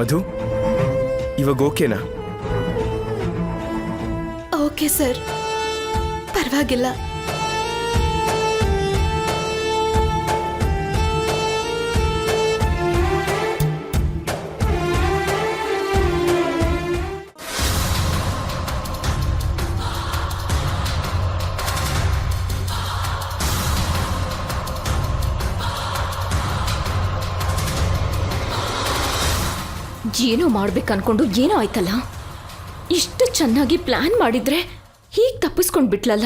ಮಧು ಇವಾಗ ಓಕೆನಾ? Okay sir. ಪರವಾಗಿಲ್ಲ. ಮಾಡ್ಬೇಕು ಅನ್ಕೊಂಡು ಏನೋ ಆಯ್ತಲ್ಲ? ಇಷ್ಟು ಚೆನ್ನಾಗಿ ಪ್ಲಾನ್ ಮಾಡಿದ್ರೆ ಹೀಗೆ ತಪ್ಪಿಸ್ಕೊಂಡ್ ಬಿಟ್ಲಲ್ಲ?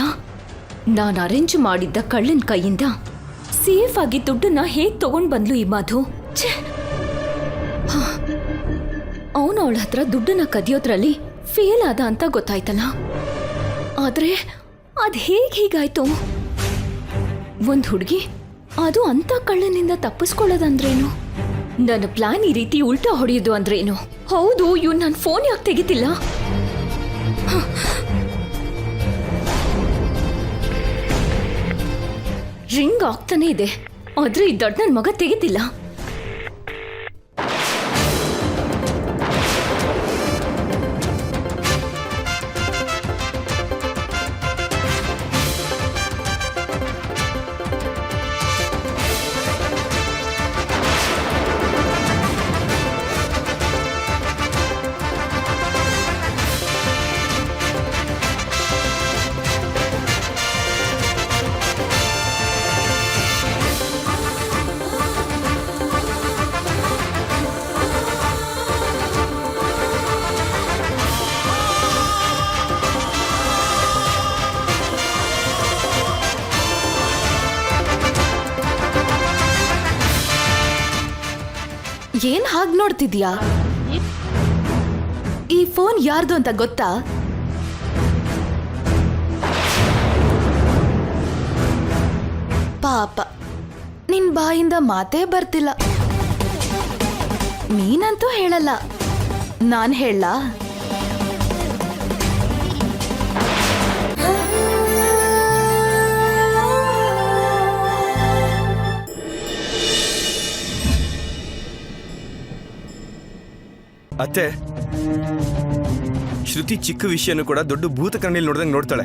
ನಾನು ಅರೇಂಜ್ ಮಾಡಿದ್ದ ಕಳ್ಳನ ಕೈಯಿಂದ ಸೇಫ್ ಆಗಿ ದುಡ್ಡನ್ನ ಹೇಗ್ ತಗೊಂಡ್ ಬಂದ್ಲು ಈ ಮಾಧು? ಅವನು ಅವಳ ಹತ್ರ ದುಡ್ಡನ್ನ ಕದಿಯೋದ್ರಲ್ಲಿ ಫೇಲ್ ಆದ ಅಂತ ಗೊತ್ತಾಯ್ತಲ್ಲ? ಆದ್ರೆ ಅದ್ ಹೇಗ್ ಹೀಗಾಯ್ತು? ಒಂದ್ ಹುಡುಗಿ ಅದು ಅಂತ ಕಳ್ಳನಿಂದ ತಪ್ಪಿಸ್ಕೊಳ್ಳೋದಂದ್ರೇನು? ನನ್ನ ಪ್ಲಾನ್ ಈ ರೀತಿ ಉಲ್ಟಾ ಹೊಡೆಯೋದು ಅಂದ್ರೇನು? ಹೌದು ಇವ್ ನನ್ನ ಫೋನ್ ಯಾಕೆ ತೆಗಿತಿಲ್ಲ? ರಿಂಗ್ ಆಗ್ತಾನೆ ಇದೆ. ಆದ್ರೆ ಈ ದೊಡ್ಡ ನನ್ನ ಮಗ ತೆಗಿತಿಲ್ಲ. ನೋಡ್ತಿದ್ಯಾ? ಈ ಫೋನ್ ಯಾರ್ದು ಅಂತ ಗೊತ್ತಾ? ಪಾಪ, ನಿನ್ ಬಾಯಿಂದ ಮಾತೇ ಬರ್ತಿಲ್ಲ. ನೀನಂತೂ ಹೇಳಲ್ಲ. ನಾನ್ ಹೇಳ ಅತ್ತೆ, ಶ್ರುತಿ ಚಿಕ್ಕ ವಿಷಯನೂ ಕೂಡ ದೊಡ್ಡ ಭೂತ ಕಣ್ಣಲ್ಲಿ ನೋಡ್ದಂಗೆ ನೋಡ್ತಾಳೆ.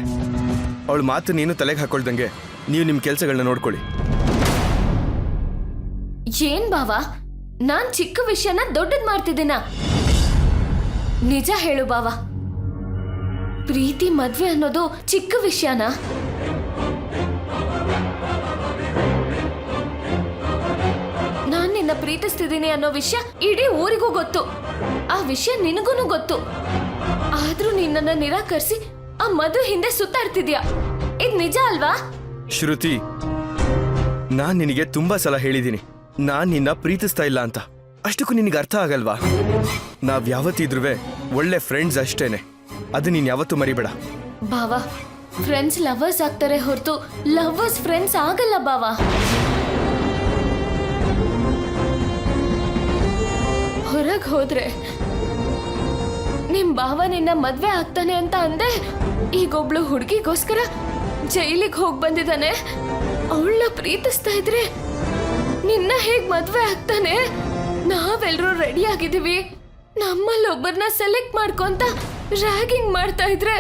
ಅವಳು ಮಾತು ನೀನು ತಲೆಗೆ ಹಾಕೊಳ್ದಂಗೆ ನೀವು ನಿಮ್ಮ ಕೆಲಸಗಳನ್ನ ನೋಡ್ಕೊಳ್ಳಿ. ಏನ್ ಬಾವ? ನಾನ್ ಚಿಕ್ಕ ವಿಷಯನ ದೊಡ್ಡದ್ ಮಾಡ್ತಿದ್ದೀನ? ನಿಜ ಹೇಳು ಬಾವ. ಪ್ರೀತಿ ಮದ್ವೆ ಅನ್ನೋದು ಚಿಕ್ಕ ವಿಷಯನ? ನಿನ್ನ ಪ್ರೀತಿಸ್ತಿದ್ದೀನಿ ಅನ್ನೋ ವಿಷಯ ಇಡೀ ಊರಿಗೂ ಗೊತ್ತು. ಆ ವಿಷಯ ನಿನಗೂ ಗೊತ್ತು. ಆದ್ರೂ ನಿನ್ನನ್ನ ನಿರಾಕರಿಸಿ ಆ ಮದು ಹಿಂದೆ ಸುತ್ತಾಡ್ತಿದ್ಯಾ ಇದ್ ನಿಜ ಅಲ್ವಾ? ಶ್ರುತಿ ನಾನ್ ನಿನಗೆ ತುಂಬಾ ಸಲ ಹೇಳಿದ್ದೀನಿ. ನಾನ್ ನಿನ್ನ ಪ್ರೀತಿಸ್ತಾ ಇಲ್ಲ ಅಂತ. ಅಷ್ಟಕ್ಕೂ ನಿನಗೆ ಅರ್ಥ ಆಗಲ್ವಾ? ನಾವ್ ಯಾವತ್ತಿದ್ರೂ ಒಳ್ಳೆ ಫ್ರೆಂಡ್ಸ್ ಅಷ್ಟೇನೆ. ಅದು ನೀನ್ ಯಾವತ್ತೂ ಮರಿಬೇಡ. ಬಾವಾ ಫ್ರೆಂಡ್ಸ್ ಲವರ್ಸ್ ಆಗ್ತಾರೆ ಹೊರತು ಲವರ್ಸ್ ಫ್ರೆಂಡ್ಸ್ ಆಗಲ್ಲ ಬಾವ ಹೊರಗ್ ಹೋದ್ರೆ ನಿಮ್ ಭಾವ ನಿನ್ನ ಮದ್ವೆ ಆಗ್ತಾನೆ ಅಂತ ಅಂದೆ, ಈಗೊಬ್ಳು ಹುಡುಗಿಗೋಸ್ಕರ ಜೈಲಿಗೆ ಹೋಗ್ ಬಂದಿದ್ದಾನೆ ಅವಳ ಪ್ರೀತಿಸ್ತಾ ಇದ್ರೆ ನಿನ್ನ ಹೇಗ್ ಮದ್ವೆ ಆಗ್ತಾನೆ? ನಾವೆಲ್ಲರೂ ರೆಡಿ ಆಗಿದ್ದೀವಿ ನಮ್ಮಲ್ಲಿ ಒಬ್ಬರನ್ನ ಸೆಲೆಕ್ಟ್ ಮಾಡ್ಕೊಂತ ರ್ಯಾಗಿಂಗ್ ಮಾಡ್ತಾ ಇದ್ರೆ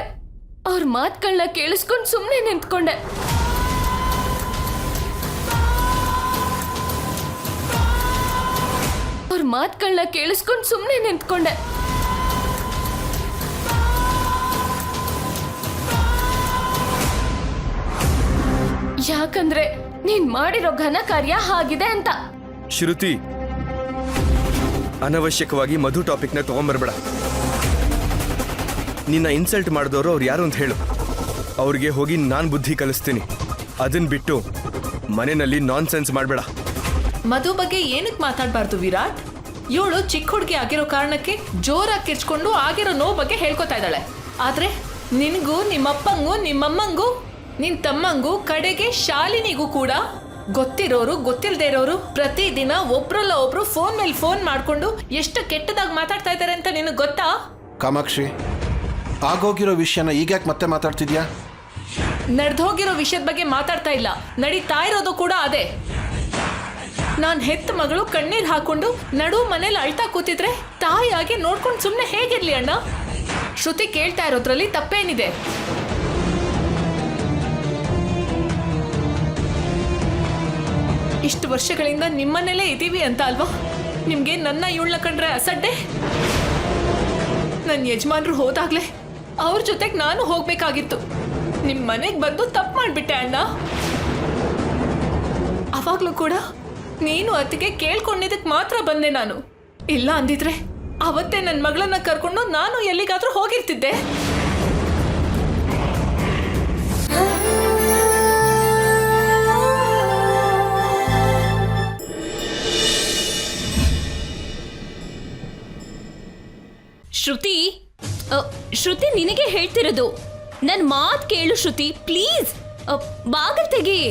ಅವ್ರ ಮಾತುಗಳನ್ನ ಕೇಳಿಸ್ಕೊಂಡು ಸುಮ್ಮನೆ ನಿಂತ್ಕೊಂಡೆ. ಮಾತ್ಗಳನ್ನ ಕೇಳಿಸ್ಕೊಂಡು ಸುಮ್ಮನೆ ನಿಂತ್ಕೊಂಡೆ. ಯಾಕಂದ್ರೆ ನೀನ್ ಮಾಡಿರೋ ಘನ ಕಾರ್ಯ ಹಾಗಿದೆ ಅಂತ. ಶ್ರುತಿ ಅನವಶ್ಯಕವಾಗಿ ಮಧು ಟಾಪಿಕ್ನ ತಗೊಂಬರ್ಬೇಡ. ನಿನ್ನ ಇನ್ಸಲ್ಟ್ ಮಾಡಿದವರು ಅವ್ರು ಯಾರು ಅಂತ ಹೇಳು. ಅವ್ರಿಗೆ ಹೋಗಿ ನಾನು ಬುದ್ಧಿ ಕಲಿಸ್ತೀನಿ. ಅದನ್ನ ಬಿಟ್ಟು ಮನೆಯಲ್ಲಿ ನಾನ್ ಸೆನ್ಸ್ ಮಾಡಬೇಡ. ಮಧು ಬಗ್ಗೆ ಏನಕ್ಕೆ ಮಾತಾಡಬಾರ್ದು ವಿರಾಟ್? ಇವಳು ಚಿಕ್ಕ ಹುಡುಗಿ ಆಗಿರೋ ಕಾರಣಕ್ಕೆ ಜೋರಾಗಿ ಕಿರ್ಚ್ಕೊಂಡು ಆಗಿರೋ ನೋವು ಬಗ್ಗೆ ಹೇಳ್ಕೊತಾ ಇದ್ದಾಳೆ. ಆದ್ರೆ ನಿನಗೂ ನಿಮ್ಮಪ್ಪಂಗೂ ನಿಮ್ಮಮ್ಮಂಗೂ ನಿನ್ ತಮ್ಮಂಗೂ ಕಡೆಗೆ ಶಾಲಿನಿಗೂ ಕೂಡ ಗೊತ್ತಿರೋರು ಗೊತ್ತಿಲ್ಲದೆ ಇರೋರು ಪ್ರತಿದಿನ ಒಬ್ರಲ್ಲ ಒಬ್ರು ಫೋನ್ ಮೇಲೆ ಫೋನ್ ಮಾಡ್ಕೊಂಡು ಎಷ್ಟು ಕೆಟ್ಟದಾಗಿ ಮಾತಾಡ್ತಾ ಇದ್ದಾರೆ ಅಂತ ನಿನಗೆ ಗೊತ್ತಾ? ಕಾಮಾಕ್ಷಿ ಆಗೋಗಿರೋ ವಿಷಯನ ಈಗ್ಯಾಕೆ ಮತ್ತೆ ಮಾತಾಡ್ತಿದ್ಯಾ? ನಡೆದೋಗಿರೋ ವಿಷಯದ ಬಗ್ಗೆ ಮಾತಾಡ್ತಾ ಇಲ್ಲ. ನಡೀತಾ ಇರೋದು ಕೂಡ ಅದೇ. ನಾನ್ ಹೆತ್ತ ಮಗಳು ಕಣ್ಣೀರ್ ಹಾಕೊಂಡು ನಡು ಮನೇಲಿ ಅಳ್ತಾ ಕೂತಿದ್ರೆ ತಾಯಿಯಾಗಿ ನೋಡ್ಕೊಂಡು ಸುಮ್ಮನೆ ಹೇಗಿರ್ಲಿ ಅಣ್ಣ? ಶ್ರುತಿ ಕೇಳ್ತಾ ಇರೋದ್ರಲ್ಲಿ ತಪ್ಪೇನಿದೆ. ಇಷ್ಟು ವರ್ಷಗಳಿಂದ ನಿಮ್ಮನೇಲೇ ಇದ್ದೀವಿ ಅಂತ ಅಲ್ವಾ? ನಿಮ್ಗೆ ನನ್ನ ಇವಳನ್ನ ಕಂಡ್ರೆ ಅಸಡ್ಡೆ? ನನ್ನ ಯಜಮಾನ್ರು ಹೋದಾಗ್ಲೇ ಅವ್ರ ಜೊತೆಗೆ ನಾನು ಹೋಗ್ಬೇಕಾಗಿತ್ತು. ನಿಮ್ಮ ಮನೆಗೆ ಬಂದು ತಪ್ಪು ಮಾಡ್ಬಿಟ್ಟೆ ಅಣ್ಣ. ಅವಾಗ್ಲೂ ಕೂಡ ನೀನು ಅತ್ತಿಗೆ ಕೇಳ್ಕೊಂಡಿದ್ದಕ್ಕೆ ಮಾತ್ರ ಬಂದೆ ನಾನು. ಇಲ್ಲ ಅಂದಿದ್ರೆ ಅವತ್ತೇ ನನ್ನ ಮಗಳನ್ನ ಕರ್ಕೊಂಡು ನಾನು ಎಲ್ಲಿಗಾದ್ರೂ ಹೋಗಿರ್ತಿದ್ದೆ. ಶ್ರುತಿ ಶ್ರುತಿ ನಿನಗೆ ಹೇಳ್ತಿರೋದು. ನನ್ನ ಮಾತು ಕೇಳು ಶ್ರುತಿ, ಪ್ಲೀಸ್. ಬಾಗಿಲು ತೆಗಿ.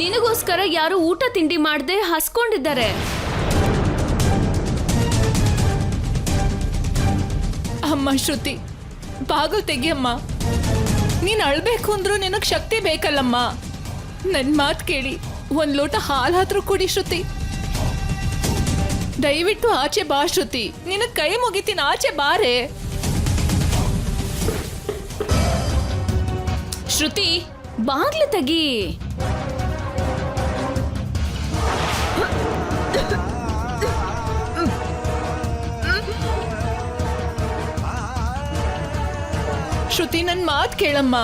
ನಿನಗೋಸ್ಕರ ಯಾರು ಊಟ ತಿಂಡಿ ಮಾಡದೆ ಹಸ್ಕೊಂಡಿದ್ದಾರೆ. ಅಮ್ಮ ಶ್ರುತಿ ಬಾಗಿಲು ತೆಗಿಯಮ್ಮ ನೀನು ಅಳ್ಬೇಕು ಅಂದ್ರೂ ನಿನಗೆ ಶಕ್ತಿ ಬೇಕಲ್ಲಮ್ಮ. ನನ್ನ ಮಾತು ಕೇಳಿ ಒಂದು ಲೋಟ ಹಾಲು ಹತ್ರ ಕುಡಿ ಶ್ರುತಿ. ದಯವಿಟ್ಟು ಆಚೆ ಬಾ ಶ್ರುತಿ ನಿನ್ನ ಕೈ ಮುಗಿತೀನಿ ಆಚೆ ಬಾರೆ. ಶ್ರುತಿ ಬಾಗ್ಲು ತೆಗಿ. ಶ್ರುತಿ ನನ್ನ ಮಾತು ಕೇಳಮ್ಮ.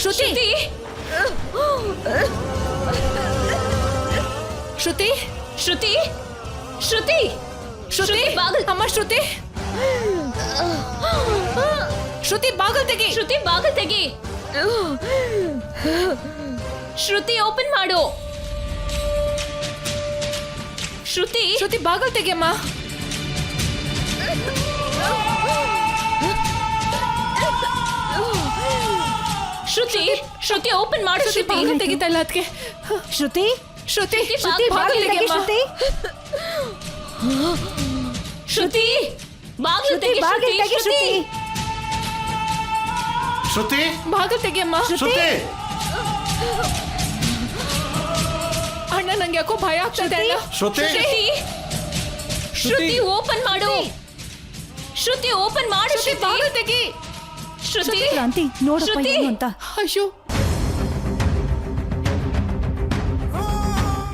শ্রুতি! শ্রুতি! শ্রুতি! শ্রুতি! শ্রুতি! পাগল! আমার শ্রুতি! শ্রুতি পাগল থেকে! শ্রুತಿ পাগল থেকে! ಶ್ರುತಿ ಓಪನ್ ಮಾಡು ಶ್ರುತಿ ಶ್ರುತಿ ಬಾಗಲ್ ತೆಗೆಯಮ್ಮ ಶ್ರುತಿ ಶ್ರುತಿ ಓಪನ್ ಮಾಡು ಶ್ರುತಿ ಶ್ರುತಿ ಬಾಗಲ್ ತೆಗಿತಾ ಇಲ್ಲ ಅದಕ್ಕೆ ಶ್ರುತಿ ಶ್ರುತಿ ಶ್ರುತಿ, ಬಾಗಲ್ ಬಾಗಲ್ ತೆಗಿಯಮ್ಮ ಶ್ರುತಿ ಶ್ರುತಿ ಬಾಗಿಲು ಶ್ರುತಿ ತೆಗಿ ಬಾಗಿಲ್ ತೆಗಿ ಶ್ರುತಿ ಶ್ರುತಿ ಶ್ರುತಿ ಬಾಗಲ್ ತೆಗಿಯಮ್ಮ ಶ್ರುತಿ ಅಣ್ಣ ನಂಗೆ ಯಾಕೋ ಭಯ ಆಗ್ತದೆ ಅಣ್ಣ ಶ್ರುತಿ ಶ್ರುತಿ ಶ್ರುತಿ ಓಪನ್ ಮಾಡು ಶ್ರುತಿ ಓಪನ್ ಮಾಡು ಶ್ರುತಿ ಶ್ರುತಿ ಬಾಗಲ್ ತೆಗಿ ಶ್ರುತಿ? ಕ್ರಾಂತಿ ನೋಡಪ್ಪ ಶ್ರುತಿ. ಏನು ಅಂತ. ಅಯ್ಯೋ.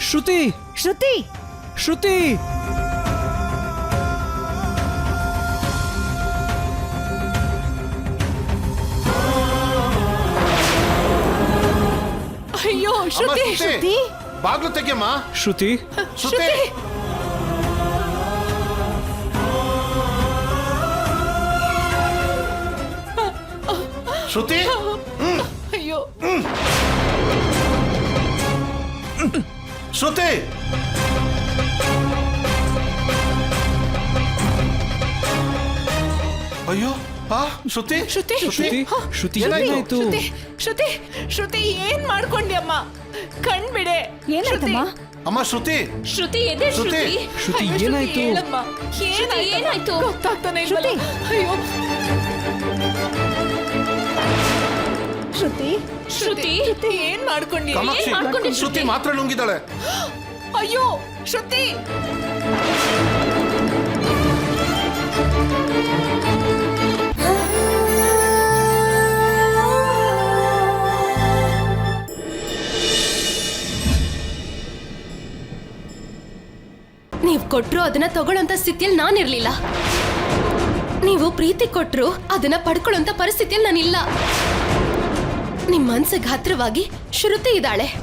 ಶ್ರುತಿ. ಶ್ರುತಿ. ಶ್ರುತಿ. ಅಯ್ಯೋ ಶೃತಿ ಶ್ರುತಿ. ಶ್ರುತಿ? ಬಾಗ್ಲು ತೆಗಿಯಮ್ಮ. ಶ್ರುತಿ. ಶ್ರುತಿ. ಶ್ರುತಿ. ಅಯ್ಯೋ. ಶ್ರುತಿ? ಅಯ್ಯೋ ಆ ಶ್ರುತಿ? ಶ್ರುತಿ ಶ್ರುತಿ? ಶ್ರುತಿ ಏನಾಯ್ತು? ಶ್ರುತಿ ಶ್ರುತಿ ಶ್ರುತಿ ಏನ್ ಮಾಡ್ಕೊಂಡ್ಯಮ್ಮ ಕಣ್ ಬಿಡೆ ಏನಾಯ್ತಮ್ಮ? ಅಮ್ಮ ಶ್ರುತಿ? ಶ್ರುತಿ ಎದೆ ಶ್ರುತಿ. ಶ್ರುತಿ? ಶ್ರುತಿ ಅಯ್ಯೋ, ಏನಾಯ್ತು. ಶ್ರುತಿ, ಏನಾಯ್ತು? ಗೊತ್ತಾಗ್ತಾನೆ ಇಲ್ವಲ್ಲ? ಅಯ್ಯೋ. ಶ್ರುತಿ? ಶ್ರುತಿ? ಏನ್ ಮಾಡ್ಕೊಂಡಿ ಕಾಮಾಕ್ಷಿ. ಮಾಡ್ಕೊಂಡೆ ಶ್ರುತಿ? ಶ್ರುತಿ ಮಾತ್ರ ನುಂಗಿದ್ದಾಳೆ ಅಯ್ಯೋ ಶ್ರುತಿ! ನೀವ್ ಕೊಟ್ರು ಅದನ್ನ ತಗೊಳ್ಳೋಂತ ಸ್ಥಿತಿಯಲ್ಲಿ ನಾನಿರ್ಲಿಲ್ಲ. ನೀವು ಪ್ರೀತಿ ಕೊಟ್ರು ಅದನ್ನ ಪಡ್ಕೊಳ್ಳೋಂತ ಪರಿಸ್ಥಿತಿಯಲ್ಲಿ ನಾನಿಲ್ಲ. ನಿಮ್ ಮನ್ಸಿಗೆ ಹತ್ರವಾಗಿ ಶ್ರುತಿ ಇದ್ದಾಳೆ.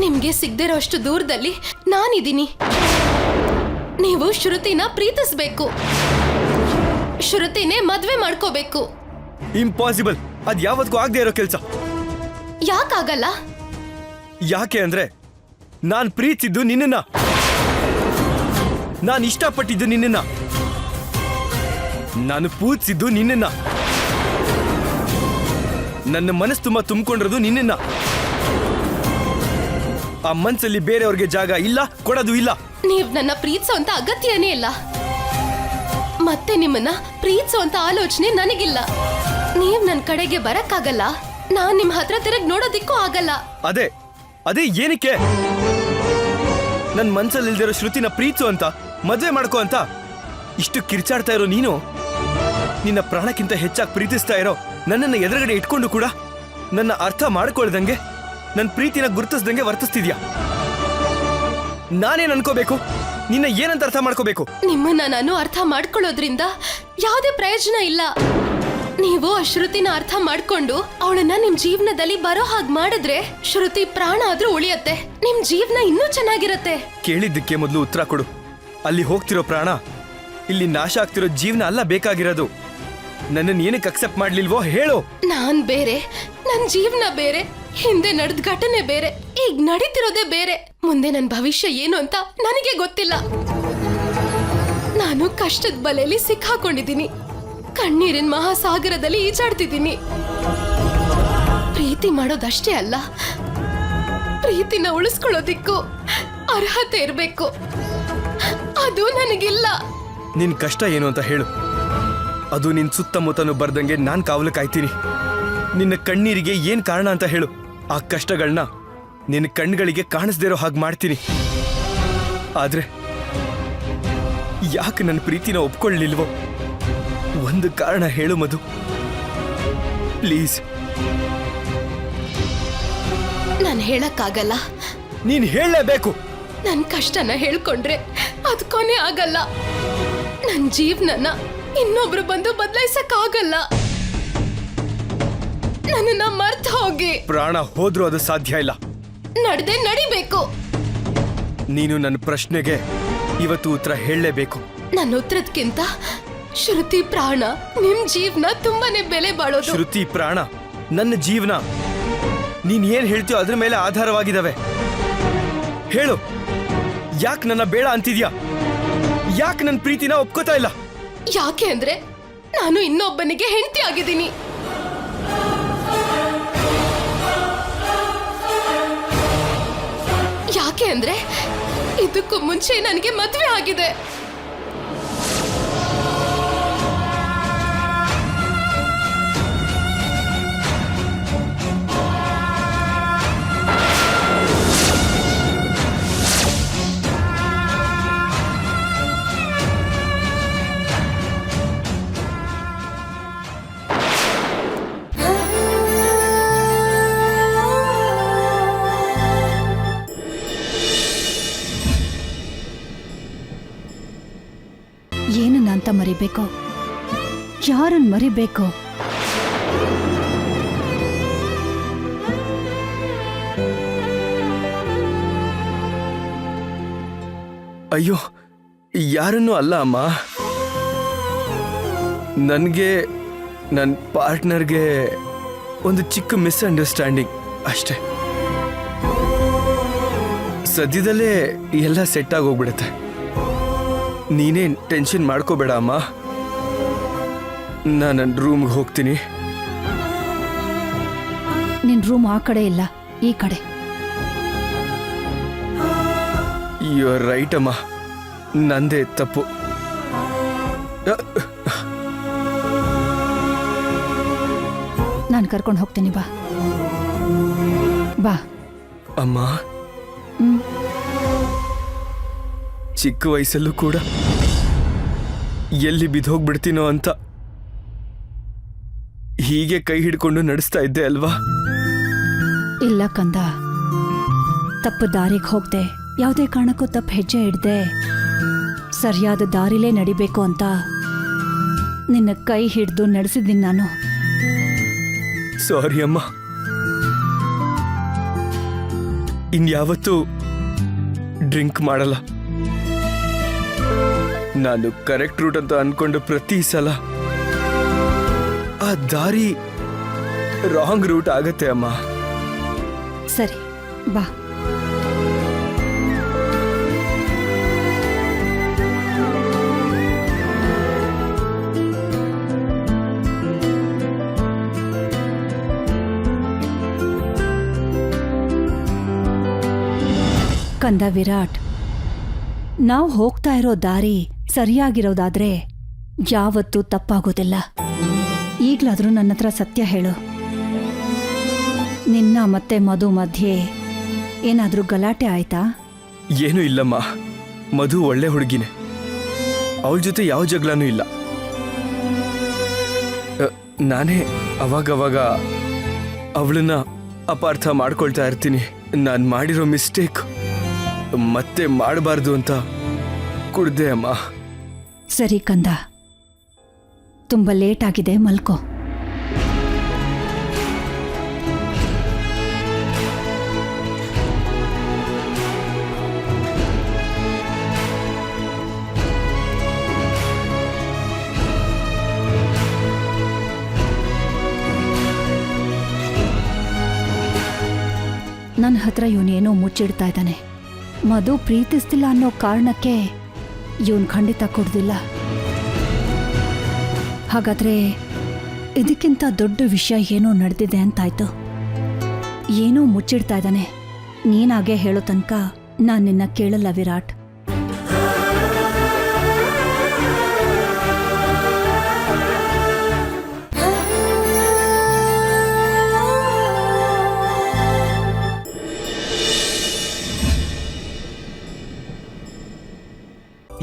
ನಿಮ್ಗೆ ಸಿಗ್ದಿರೋ ಅಷ್ಟು ದೂರದಲ್ಲಿ ನಾನಿದ್ದೀನಿ. ನೀವು ಶ್ರುತಿನ ಪ್ರೀತಿಸ್ಬೇಕು. ಶ್ರುತಿನೇ ಮದ್ವೆ ಮಾಡ್ಕೋಬೇಕು. ಇಂಪಾಸಿಬಲ್ ಅದ್ ಯಾವತ್ತಿಗೂ ಆಗದೆ ಇರೋ ಕೆಲಸ. ಯಾಕಾಗಲ್ಲ? ಯಾಕೆ ಅಂದ್ರೆ ನಾನ್ ಪ್ರೀತಿದ್ದು ನಿನ್ನನ್ನ. ನಾನು ಇಷ್ಟಪಟ್ಟಿದ್ದು ನಿನ್ನನ್ನ. ನಾನು ಪೂಜಿಸಿದ್ದು ನಿನ್ನನ್ನ. ನನ್ನ ಮನಸ್ಸು ತುಂಬಾ ತುಂಬಿಕೊಂಡಿರೋದು ನಿನ್ನ ಆ ಮನ್ಸಲ್ಲಿ ಬೇರೆಯವ್ರಿಗೆ ಜಾಗ ಇಲ್ಲ ಕೊಡೋದು ಇಲ್ಲ. ನೀವ್ ನನ್ನ ಪ್ರೀತಿಸುವಂತ ಅಗತ್ಯನೇ ಇಲ್ಲ. ಮತ್ತೆ ನಿಮ್ಮನ್ನ ಪ್ರೀತಿಸುವಂತ ಆಲೋಚನೆ ನನಗಿಲ್ಲ. ನೀವ್ ನನ್ ಕಡೆಗೆ ಬರಕ್ಕಾಗಲ್ಲ. ನಾನ್ ನಿಮ್ ಹತ್ರ ತಿರುಗ್ ನೋಡೋದಿಕ್ಕೂ ಆಗಲ್ಲ. ಅದೇ ಅದೇ ಏನಕ್ಕೆ? ನನ್ನ ಮನ್ಸಲ್ಲಿ ಇಲ್ದಿರೋ ಶ್ರುತಿನ ಪ್ರೀತಿಸು ಅಂತ ಮದ್ವೆ ಮಾಡ್ಕೋ ಅಂತ ಇಷ್ಟು ಕಿರ್ಚಾಡ್ತಾ ಇರೋ ನೀನು? ನಿನ್ನ ಪ್ರಾಣಕ್ಕಿಂತ ಹೆಚ್ಚಾಗಿ ಪ್ರೀತಿಸ್ತಾ ಇರೋ ನನ್ನನ್ನ ಎದುರುಗಡೆ ಇಟ್ಕೊಂಡು ಕೂಡ ನನ್ನ ಅರ್ಥ ಮಾಡ್ಕೊಳ್ದಂಗೆ ನನ್ನ ಪ್ರೀತಿನ ಗುರುತಿಸ್ದಂಗೆ ವರ್ತಿಸ್ತಿದ್ಯಾ? ನಾನೇನ್ ಅನ್ಕೋಬೇಕು? ನಿನ್ನ ಏನಂತ ಅರ್ಥ ಮಾಡ್ಕೋಬೇಕು? ನಿಮ್ಮನ್ನ ನಾನು ಅರ್ಥ ಮಾಡ್ಕೊಳ್ಳೋದ್ರಿಂದ ಯಾವುದೇ ಪ್ರಯೋಜನ ಇಲ್ಲ. ನೀವು ಆ ಶ್ರುತಿನ ಅರ್ಥ ಮಾಡ್ಕೊಂಡು ಅವಳನ್ನ ನಿಮ್ ಜೀವನದಲ್ಲಿ ಬರೋ ಹಾಗೆ ಮಾಡಿದ್ರೆ ಶ್ರುತಿ ಪ್ರಾಣ ಆದ್ರೂ ಉಳಿಯತ್ತೆ. ನಿಮ್ ಜೀವನ ಇನ್ನೂ ಚೆನ್ನಾಗಿರತ್ತೆ. ಕೇಳಿದ್ದಕ್ಕೆ ಮೊದಲು ಉತ್ತರ ಕೊಡು. ಅಲ್ಲಿ ಹೋಗ್ತಿರೋ ಪ್ರಾಣ ಇಲ್ಲಿ ನಾಶ ಆಗ್ತಿರೋ ಜೀವನ ಅಲ್ಲ ಬೇಕಾಗಿರೋದು. ನನ್ನನ್ನು ಏನಕ್ಕೆ ಅಕ್ಸೆಪ್ಟ್ ಮಾಡ್ಲಿಲ್ವೋ ಹೇಳು. ನಾನ್ ಬೇರೆ ನನ್ ಜೀವನ ಬೇರೆ ಹಿಂದೆ ನಡೆದ ಘಟನೆ ಬೇರೆ ಈಗ ನಡೀತಿರೋದೇ ಬೇರೆ. ಮುಂದೆ ನನ್ ಭವಿಷ್ಯ ಏನು ಅಂತ ನನಗೆ ಗೊತ್ತಿಲ್ಲ. ನಾನು ಕಷ್ಟದ ಬಲೆಯಲ್ಲಿ ಸಿಕ್ಕಾಕೊಂಡಿದ್ದೀನಿ. ಕಣ್ಣೀರಿನ ಮಹಾಸಾಗರದಲ್ಲಿ ಈಜಾಡ್ತಿದ್ದೀನಿ. ಪ್ರೀತಿ ಮಾಡೋದಷ್ಟೇ ಅಲ್ಲ ಪ್ರೀತಿನ ಉಳಿಸ್ಕೊಳ್ಳೋದಿಕ್ಕೂ ಅರ್ಹತೆ ಇರಬೇಕು. ಅದು ನನಗಿಲ್ಲ. ನಿನ್ ಕಷ್ಟ ಏನು ಅಂತ ಹೇಳು. ಅದು ನಿನ್ ಸುತ್ತಮುತ್ತನು ಬರ್ದಂಗೆ ನಾನ್ ಕಾವಲು ಕಾಯ್ತೀನಿ. ನಿನ್ನ ಕಣ್ಣೀರಿಗೆ ಏನ್ ಕಾರಣ ಅಂತ ಹೇಳು. ಆ ಕಷ್ಟಗಳನ್ನ ನಿನ್ನ ಕಣ್ಗಳಿಗೆ ಕಾಣಿಸ್ದಿರೋ ಹಾಗೆ ಮಾಡ್ತೀನಿ. ಆದ್ರೆ ಯಾಕೆ ನನ್ನ ಪ್ರೀತಿನ ಒಪ್ಕೊಳ್ಳಿಲ್ವೋ ಒಂದು ಕಾರಣ ಹೇಳು ಮಧು. ಪ್ಲೀಸ್. ನಾನು ಹೇಳಕ್ಕಾಗಲ್ಲ. ನೀನ್ ಹೇಳಲೇಬೇಕು. ನನ್ನ ಕಷ್ಟನ ಹೇಳ್ಕೊಂಡ್ರೆ ಅದು ಕೊನೆ ಆಗಲ್ಲ. ನನ್ನ ಜೀವನನ ಇನ್ನೊಬ್ರು ಬಂದು ಬದಲಾಯಿಸಕ್ ಆಗಲ್ಲ ನನ್ನನ್ನ ಮರ್ತ ಹೋಗಿ. ಪ್ರಾಣ ಹೋದ್ರೂ ಅದು ಸಾಧ್ಯ ಇಲ್ಲ. ನಡೆದೆ ನಡಿಬೇಕು. ನೀನು ನನ್ನ ಪ್ರಶ್ನೆಗೆ ಇವತ್ತು ಉತ್ತರ ಹೇಳಲೇಬೇಕು. ನನ್ನ ಉತ್ತರದ್ಕಿಂತ ಶ್ರುತಿ ಪ್ರಾಣ ನಿಮ್ ಜೀವನ ತುಂಬಾನೇ ಬೆಲೆ ಬಾಳೋದು. ಶ್ರುತಿ ಪ್ರಾಣ ನನ್ನ ಜೀವನ. ನೀನ್ ಏನ್ ಹೇಳ್ತೀಯೋ ಅದ್ರ ಮೇಲೆ ಆಧಾರವಾಗಿದ್ದಾವೆ ಹೇಳು ಯಾಕೆ ನನ್ನ ಬೇಡ ಅಂತಿದ್ಯಾ? ಯಾಕೆ ನನ್ನ ಪ್ರೀತಿನ ಒಪ್ಕೋತಾ ಇಲ್ಲ? ಯಾಕೆ ಅಂದ್ರೆ ನಾನು ಇನ್ನೊಬ್ಬನಿಗೆ ಹೆಂಡತಿ ಆಗಿದ್ದೀನಿ. ಯಾಕೆ ಅಂದ್ರೆ ಇದಕ್ಕೂ ಮುಂಚೆ ನನಗೆ ಮದುವೆ ಆಗಿದೆ. ಮರಿಬೇಕು? ಯಾರನ್ನ ಮರಿಬೇಕು? ಅಯ್ಯೋ, ಯಾರನ್ನು ಅಲ್ಲ ಅಮ್ಮ. ನನಗೆ ನನ್ನ ಪಾರ್ಟ್ನರ್ಗೆ ಒಂದು ಚಿಕ್ಕ ಮಿಸ್ಅಂಡರ್ಸ್ಟ್ಯಾಂಡಿಂಗ್ ಅಷ್ಟೇ. ಸದ್ಯದಲ್ಲೇ ಎಲ್ಲ ಸೆಟ್ ಆಗೋಗ್ಬಿಡುತ್ತೆ. ನೀನೇ ಟೆನ್ಷನ್ ಮಾಡ್ಕೋಬೇಡ ಅಮ್ಮ. ನಾನು ನನ್ನ ರೂಮ್ಗೆ ಹೋಗ್ತೀನಿ. ನಿನ್ ರೂಮ್ ಆ ಕಡೆ ಇಲ್ಲ ಈ ಕಡೆ. ಯು ಆರ್ ರೈಟ್ ಅಮ್ಮ. ನಂದೇ ತಪ್ಪು. ನಾನು ಕರ್ಕೊಂಡು ಹೋಗ್ತೀನಿ ಬಾ. ಬಾ. ಅಮ್ಮ. ಹ್ಮ್. ಚಿಕ್ಕ ವಯಸ್ಸಲ್ಲೂ ಕೂಡ. ಎಲ್ಲಿ ಬಿದ್ದೋಗ್ಬಿಡ್ತೀನೋ ಅಂತ. ಹೀಗೆ ಕೈ ಹಿಡ್ಕೊಂಡು ನಡೆಸ್ತಾ ಇದ್ದೆ ಅಲ್ವಾ? ಇಲ್ಲ ಕಂದ. ತಪ್ಪು ದಾರಿಗೆ ಹೋಗ್ದೆ. ಯಾವುದೇ ಕಾರಣಕ್ಕೂ ತಪ್ಪು ಹೆಜ್ಜೆ ಇಡ್ದೆ. ಸರಿಯಾದ ದಾರಿಲೇ ನಡಿಬೇಕು ಅಂತ ನಿನ್ನ ಕೈ ಹಿಡ್ದು ನಡೆಸಿದ್ದೀನಿ ನಾನು. ಸಾರಿ ಅಮ್ಮ. ಇನ್ಯಾವತ್ತೂ ಡ್ರಿಂಕ್ ಮಾಡಲ್ಲ. ನಾನು ಕರೆಕ್ಟ್ ರೂಟ್ ಅಂತ ಅನ್ಕೊಂಡು ಪ್ರತಿ ಸಲ ಆ ದಾರಿ ರಾಂಗ್ ರೂಟ್ ಆಗತ್ತೆ ಅಮ್ಮ. ಸರಿ, ಬಾ. ಕಂದ ವಿರಾಟ್, ನಾವು ಹೋಗ್ತಾ ಇರೋ ದಾರಿ ಸರಿಯಾಗಿರೋದಾದ್ರೆ ಯಾವತ್ತೂ ತಪ್ಪಾಗೋದಿಲ್ಲ. ಈಗಲಾದರೂ ನನ್ನ ಹತ್ರ ಸತ್ಯ ಹೇಳು. ನಿನ್ನ ಮತ್ತೆ ಮಧು ಮಧ್ಯೆ ಏನಾದರೂ ಗಲಾಟೆ ಆಯ್ತಾ? ಏನೂ ಇಲ್ಲಮ್ಮ. ಮಧು ಒಳ್ಳೆ ಹುಡುಗಿನೇ. ಅವಳ ಜೊತೆ ಯಾವ ಜಗಳನೂ ಇಲ್ಲ. ನಾನೇ ಅವಾಗವಾಗ ಅವಳನ್ನ ಅಪಾರ್ಥ ಮಾಡ್ಕೊಳ್ತಾ ಇರ್ತೀನಿ. ನಾನು ಮಾಡಿರೋ ಮಿಸ್ಟೇಕ್ ಮತ್ತೆ ಮಾಡಬಾರ್ದು ಅಂತ ಕುಡ್ದೆ ಅಮ್ಮ. ಸರಿ ಕಂದ. ತುಂಬ ಲೇಟ್ ಆಗಿದೆ ಮಲ್ಕೋ. ನನ್ನ ಹತ್ರ ಇವನೇನೋ ಮುಚ್ಚಿಡ್ತಾ ಇದ್ದಾನೆ. ಮಧು ಪ್ರೀತಿಸ್ತಿಲ್ಲ ಅನ್ನೋ ಕಾರಣಕ್ಕೆ ಇವನ್ ಖಂಡಿತ ಕೊಡ್ದಿಲ್ಲ. ಹಾಗಾದ್ರೆ ಇದಕ್ಕಿಂತ ದೊಡ್ಡ ವಿಷಯ ಏನೋ ನಡೆದಿದೆ ಅಂತಾಯ್ತು. ಏನೋ ಮುಚ್ಚಿಡ್ತಾ ಇದ್ದಾನೆ. ನೀನಾಗೆ ಹೇಳೋ ತನಕ ನಾನು ನಿನ್ನ ಕೇಳಲ್ಲ ವಿರಾಟ್.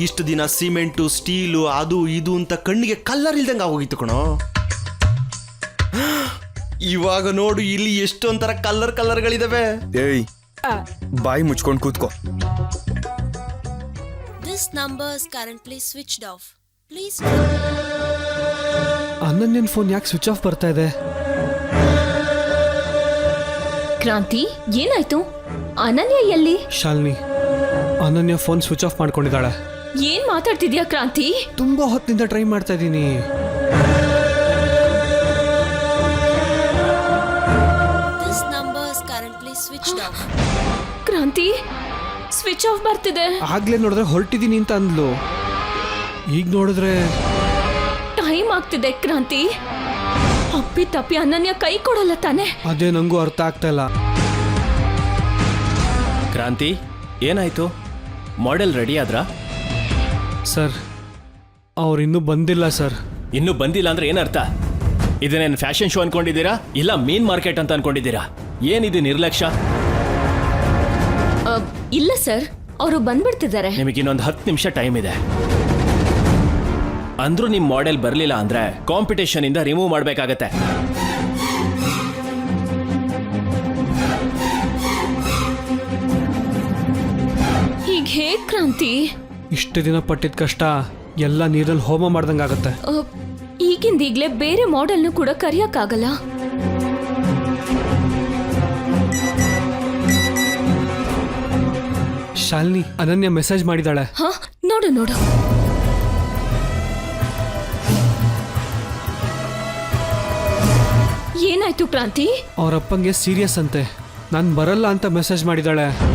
ಇಷ್ಟು ದಿನ ಸಿಮೆಂಟು ಸ್ಟೀಲು ಅದು ಇದು ಅಂತ ಕಣ್ಣಿಗೆ ಕಲ್ಲರ್ ಇಲ್ದಂಗೆ ಆಗೋಗಿತ್ತು ಕಣೋ. ಇವಾಗ ನೋಡು ಇಲ್ಲಿ ಎಷ್ಟೊಂಥರ ಕಲ್ಲರ್ ಕಲ್ಲರ್ಗಳಿದಾವೆ. ಏಯ್ ಬಾಯಿ ಮುಚ್ಕೊಂಡು ಕೂತ್ಕೋ. This number is currently switched off. Please ಅನನ್ಯನ್ ಫೋನ್ ಯಾಕೆ ಸ್ವಿಚ್ ಆಫ್ ಬರ್ತಾ ಇದೆ? ಕ್ರಾಂತಿ ಏನಾಯ್ತು? ಅನನ್ಯ ಎಲ್ಲಿ? Shalini Ananya phone switch off ಮಾಡ್ಕೊಂಡಿದ್ದಾಳೆ. ಏನ್ ಮಾತಾಡ್ತಿದ್ಯಾ ಕ್ರಾಂತಿ? ತುಂಬಾ ಹೊತ್ತಿನಿಂದ ಟ್ರೈ ಮಾಡ್ತಾ ಇದ್ದೀನಿ. This number is currently switched off. Kranti switch off ಬರ್ತಿದೆ. ಆಗ್ಲೇ ನೋಡಿದ್ರೆ ಹೊರಟಿದ್ದೀನಿ ಅಂತ ಅಂದ್ಲು. ಈಗ ನೋಡಿದ್ರೆ ಟೈಮ್ ಆಗ್ತಿದೆ ಕ್ರಾಂತಿ. ಅಪ್ಪಿ ತಪ್ಪಿ ಅನನ್ಯ ಕೈ ಕೊಡಲ್ಲ ತಾನೆ. ಅದೇ ನಂಗೂ ಅರ್ಥ ಆಗ್ತಾ ಇಲ್ಲ. ಕ್ರಾಂತಿ ಏನಾಯ್ತು? Model ready ಆದ್ರಾ? ಸರ್ ಅವ್ರು ಇನ್ನೂ ಬಂದಿಲ್ಲ ಸರ್. ಇನ್ನೂ ಬಂದಿಲ್ಲ ಅಂದ್ರೆ ಏನರ್ಥ? ಇದನ್ನೇನು ಫ್ಯಾಷನ್ ಶೋ ಅನ್ಕೊಂಡಿದ್ದೀರಾ? ಇಲ್ಲ ಮೀನ್ ಮಾರ್ಕೆಟ್ ಅಂತ ಅನ್ಕೊಂಡಿದ್ದೀರಾ? ಏನಿದೆ ನಿರ್ಲಕ್ಷ್ಯ? ಇಲ್ಲ ಸರ್ ಅವರು ಬಂದ್ಬಿಡ್ತಿದ್ದಾರೆ. ನಿಮಗೆ ಇನ್ನೊಂದು ಹತ್ತು ನಿಮಿಷ ಟೈಮ್ ಇದೆ. ಅಂದ್ರೂ ನಿಮ್ಮ ಮಾಡೆಲ್ ಬರಲಿಲ್ಲ ಅಂದ್ರೆ ಕಾಂಪಿಟೇಷನ್ ಇಂದ ರಿಮೂವ್ ಮಾಡಬೇಕಾಗತ್ತೆ. ಈಗ ಹೇಗ್ ಕ್ರಾಂತಿ? ಇಷ್ಟು ದಿನ ಪಟ್ಟಿದ ಕಷ್ಟ ಎಲ್ಲ ನೀರಲ್ಲಿ ಹೋಮ ಮಾಡ್ದಂಗಾಗತ್ತೆ. ಈಗಿಂದೀಗ್ಲೇ ಈಗಿಂದ ಈಗ್ಲೇ ಬೇರೆ ಮಾಡೆಲ್ನು ಕೂಡ ಕರೆಯೋಕ್ಕಾಗಲ್ಲ? ಶಾಲಿನಿ ಅನನ್ಯ ಮೆಸೇಜ್ ಮಾಡಿದಾಳೆ. ಹ ನೋಡು ನೋಡು. ಏನಾಯ್ತು ಕ್ರಾಂತಿ? ಅವರಪ್ಪಂಗೆ ಸೀರಿಯಸ್ ಅಂತೆ. ನಾನು ಬರಲ್ಲ ಅಂತ ಮೆಸೇಜ್ ಮಾಡಿದಾಳೆ.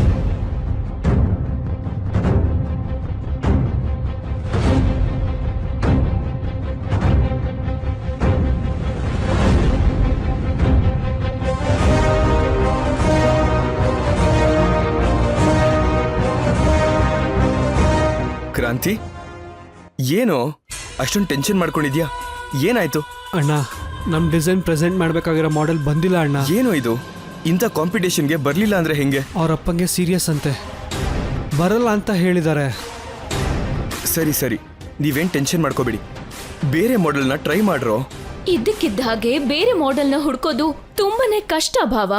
ಕ್ರಾಂತಿ ಏನೋ? ಅಷ್ಟೊಂದು ಟೆನ್ಷನ್ ಮಾಡ್ಕೊಂಡಿದ್ಯಾ? ಏನಾಯ್ತು? ಅಣ್ಣ ನಮ್ಮ ಡಿಸೈನ್ ಪ್ರೆಸೆಂಟ್ ಮಾಡ್ಬೇಕಾಗಿರೋ ಮಾಡೆಲ್ ಬಂದಿಲ್ಲ ಅಣ್ಣ. ಏನೋ ಇದು? ಇಂಥ ಕಾಂಪಿಟೇಷನ್ಗೆ ಬರಲಿಲ್ಲ ಅಂದ್ರೆ ಹೆಂಗೆ? ಅವ್ರ ಅಪ್ಪಂಗೆ ಸೀರಿಯಸ್ ಅಂತೆ. ಬರಲ್ಲ ಅಂತ ಹೇಳಿದ್ದಾರೆ. ಸರಿ ಸರಿ. ನೀವೇನ್ ಟೆನ್ಷನ್ ಮಾಡ್ಕೋಬೇಡಿ. ಬೇರೆ ಮಾಡೆಲ್ನ ಟ್ರೈ ಮಾಡ್ರೋ? ಇದ್ದಕ್ಕಿದ್ದ ಹಾಗೆ ಬೇರೆ ಮಾಡೆಲ್ನ ಹುಡ್ಕೋದು ತುಂಬಾನೇ ಕಷ್ಟ ಭಾವ.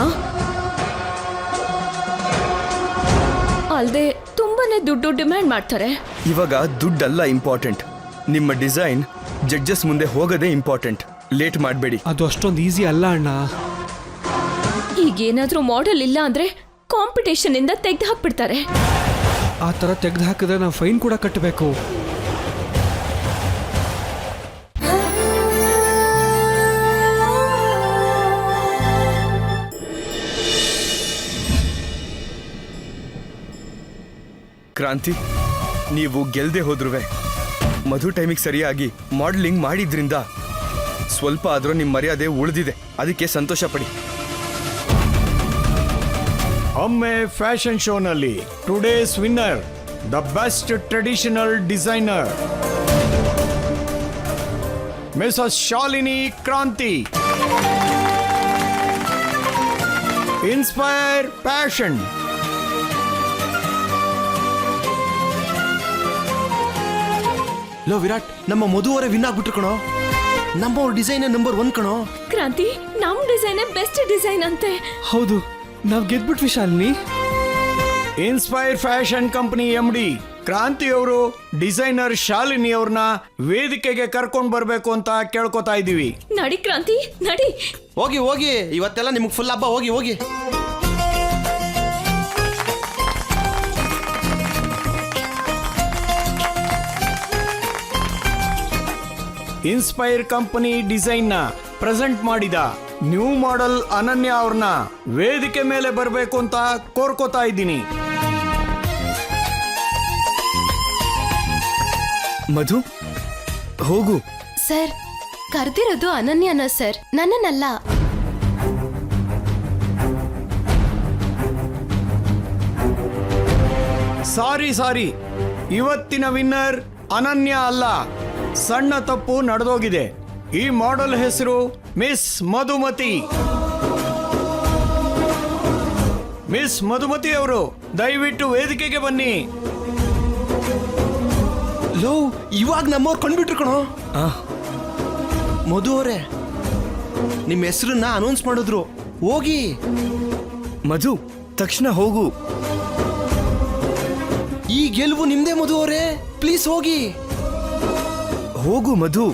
ಅಲ್ದೆ ತುಂಬಾನೇ ದುಡ್ಡು ಡಿಮ್ಯಾಂಡ್ ಮಾಡ್ತಾರೆ. ಇವಾಗ ದುಡ್ಡಲ್ಲ ಇಂಪಾರ್ಟೆಂಟ್. ನಿಮ್ಮ ಡಿಸೈನ್ ಜಡ್ಜಸ್ ಮುಂದೆ ಹೋಗೋದೇ ಇಂಪಾರ್ಟೆಂಟ್. ಲೇಟ್ ಮಾಡಬೇಡಿ. ಅದು ಅಷ್ಟೊಂದು ಈಸಿ ಅಲ್ಲ ಅಣ್ಣ. ಈಗ ಏನಾದರೂ ಮಾಡೆಲ್ ಇಲ್ಲ ಅಂದ್ರೆ ಕಾಂಪಿಟೇಷನ್ ಇಂದ ತೆಗೆದು ಹಾಕ್ಬಿಡ್ತಾರೆ. ಆ ಥರ ತೆಗೆದು ಹಾಕಿದ್ರೆ ನಾವು ಫೈನ್ ಕೂಡ ಕಟ್ಟಬೇಕು ಕ್ರಾಂತಿ, ನೀವು ಗೆಲ್ದೆ ಹೋದ್ರುವೆ. ಮಧು ಟೈಮಿಗೆ ಸರಿಯಾಗಿ ಮಾಡಲಿಂಗ್ ಮಾಡಿದ್ರಿಂದ ಸ್ವಲ್ಪ ಆದರೂ ನಿಮ್ಮ ಮರ್ಯಾದೆ ಉಳಿದಿದೆ. ಅದಕ್ಕೆ ಸಂತೋಷ ಪಡಿ. ಒಮ್ಮೆ ಫ್ಯಾಷನ್ ಶೋನಲ್ಲಿ today's winner, the best traditional designer. Mrs Shalini Kranti. Inspire passion. Low Virat ನಮ್ಮ ಮಧುವರೆ ವಿನ್ ಆಗ್ಬಿಟ್ರು ಕಣೋ. ನಮ್ಮ ಡಿಸೈನ್ ನಂಬರ್ ಒನ್ ಕಣೋ. ಕ್ರಾಂತಿ ನಮ್ ಡಿಸೈನ್ ಬೆಸ್ಟ್ ಡಿಸೈನ್ ಅಂತೆ. ಹೌದು ನಾವು ಗೆದ್ಬಿಟ್ವಿ Shalini. Inspire fashion company M D ಕ್ರಾಂತಿಯವರು designer Shalini ಅವ್ರನ್ನ ವೇದಿಕೆಗೆ ಕರ್ಕೊಂಡು ಬರಬೇಕು ಅಂತ ಕೇಳ್ಕೊತಾ ಇದೀವಿ. ನಡಿ ಕ್ರಾಂತಿ ನಡಿ. ಹೋಗಿ ಹೋಗಿ ಇವತ್ತೆಲ್ಲ ನಿಮ್ಗೆ ಫುಲ್ ಹಬ್ಬ ಹೋಗಿ ಹೋಗಿ. ಇನ್ಸ್ಪೈರ್ ಕಂಪನಿ ಡಿಸೈನ್ನ ಪ್ರೆಸೆಂಟ್ ಮಾಡಿದ ನ್ಯೂ ಮಾಡೆಲ್ ಅನನ್ಯ ಅವ್ರನ್ನ ವೇದಿಕೆ ಮೇಲೆ ಬರಬೇಕು ಅಂತ ಕೋರ್ಕೋತಾ ಇದ್ದೀನಿ. ಮಧು ಹೋಗು. ಸರ್ ಕರ್ದಿರೋದು ಅನನ್ಯನ ಸರ್ ನನ್ನನ್ನಲ್ಲ. Sorry sorry. ಇವತ್ತಿನ ವಿನ್ನರ್ ಅನನ್ಯ ಅಲ್ಲ. ಸಣ್ಣ ತಪ್ಪು ನಡೆದೋಗಿದೆ. ಈ ಮಾಡೆಲ್ ಹೆಸರು ಮಿಸ್ ಮಧುಮತಿ. ಮಿಸ್ ಮಧುಮತಿ ಅವರು ದಯವಿಟ್ಟು ವೇದಿಕೆಗೆ ಬನ್ನಿ. ಲೋ ಇವಾಗ ನಮ್ಮವ್ರು ಕಂಡ್ಬಿಟ್ರು ಕಣೋ. ಆ. ಮಧು ಅವರೇ ನಿಮ್ಮ ಹೆಸರನ್ನ ಅನೌನ್ಸ್ ಮಾಡಿದ್ರು. ಹೋಗಿ. ಮಧು ತಕ್ಷಣ ಹೋಗು. ಈ ಗೆಲುವು ನಿಮ್ದೇ ಮಧು ಅವರೇ ಪ್ಲೀಸ್ ಹೋಗಿ. ಹೋಗು ಮಧು.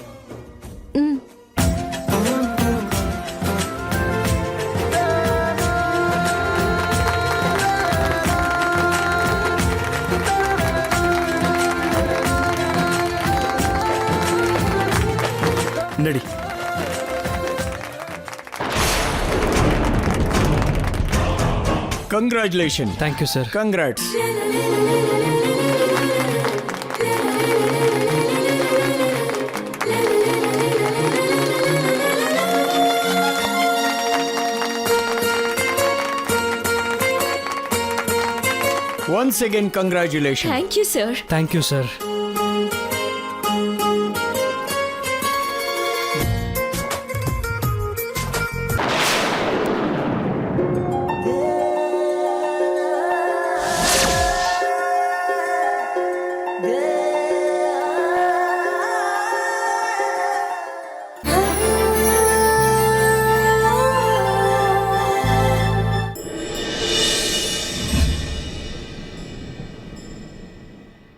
ನಡಿ. Congratulation thank you sir congrats once again, congratulations. Thank you, sir. Thank you, sir.